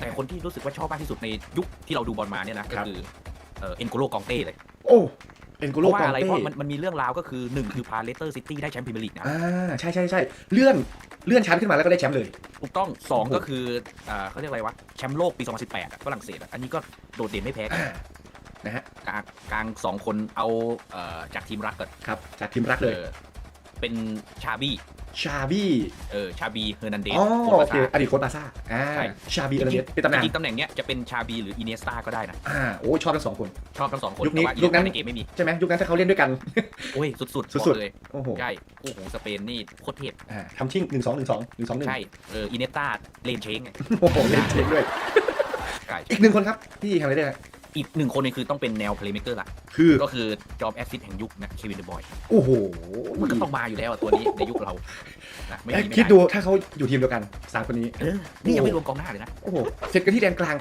แต่คนที่รู้สึกว่าชอบมากที่สุดในยุคที่เราดูบอลมาเนี่ยนะคก็รับคือเอ็นโกโลกองเต้เลยโอ้เอ็นโกเพโลราะว่ากองอะไรเต้เพราะมันมันมีเรื่องราวก็คือหนึ่งคือพาเลสเตอร์ซิตี้ได้แชมป์พรีเมียร์ลีกนะอ่าใช่ใช่ใช่เลื่อนเลื่อนชั้นขึ้นมาแล้วก็ได้แชมป์เลยถูกต้องสองโอ้โหก็คืออ่าเขาเรียกอะไรวะแชมป์โลกปี 2018อะฝรั่งเศสอะอันนี้ก็โดดเด่นไม่แพ้กันอ่านะฮะกลางกลางสองคนเอาเอ่อจากทีมรักก่อนครับจากทีมรักเลย เออเป็นชาบี้ชาบี้ เออชาบีเฮอร์นันเดสอ๋อโค้ชโอภาเคษาอดีตโค้ชบาร์ซ่าอ่าใช่ชาบีเอเลเนสเป็นตำนานจริงๆตำแหน่งเนี้ยจะเป็นชาบีหรืออินเนสตาก็ได้นะอ่าโอ้ยชอบทั้งสองคน ชอบทั้งสองคนยุคนี้แต่ว่ายุคนั้นในเกมไม่มีใช่ไหมยุคนั้นถ้าเขาเล่นด้วยกัน โอ้ย สุดๆสุดๆบอกเลยโอ้โหใช่โอ้โหสเปนนี่โคตรเทพอ่าทำชิ่งหนึ่งสองหนึ่งสองหนึ่งสองหนึ่งใช่เอออินเนสตาเลนเชงไงโอ้โหเล่นเช็คด้วยใช่อีกหนึ่งคนครับที่ทำอะไรได้ฮะ อีกหนึ่งคนเนี่ยคือต้องเป็นแนวเพลย์เม k เกอร์ละคือก็คือจอมแอสซิสแห่งยุคนะเควินเดบอยโอ้โหมันก็ต้องมาอยู่แล้วอะตัวนี้ในยุคเรานะไม่เอ้ยมีไม่คิดได้ดูถ้าเขาอยู่ทีมเดียวกันสามคนนี้เออนี่ยังไม่รวมกองหน้าเลยนะ โอ้โหเสร็จกันที่แดนกลาง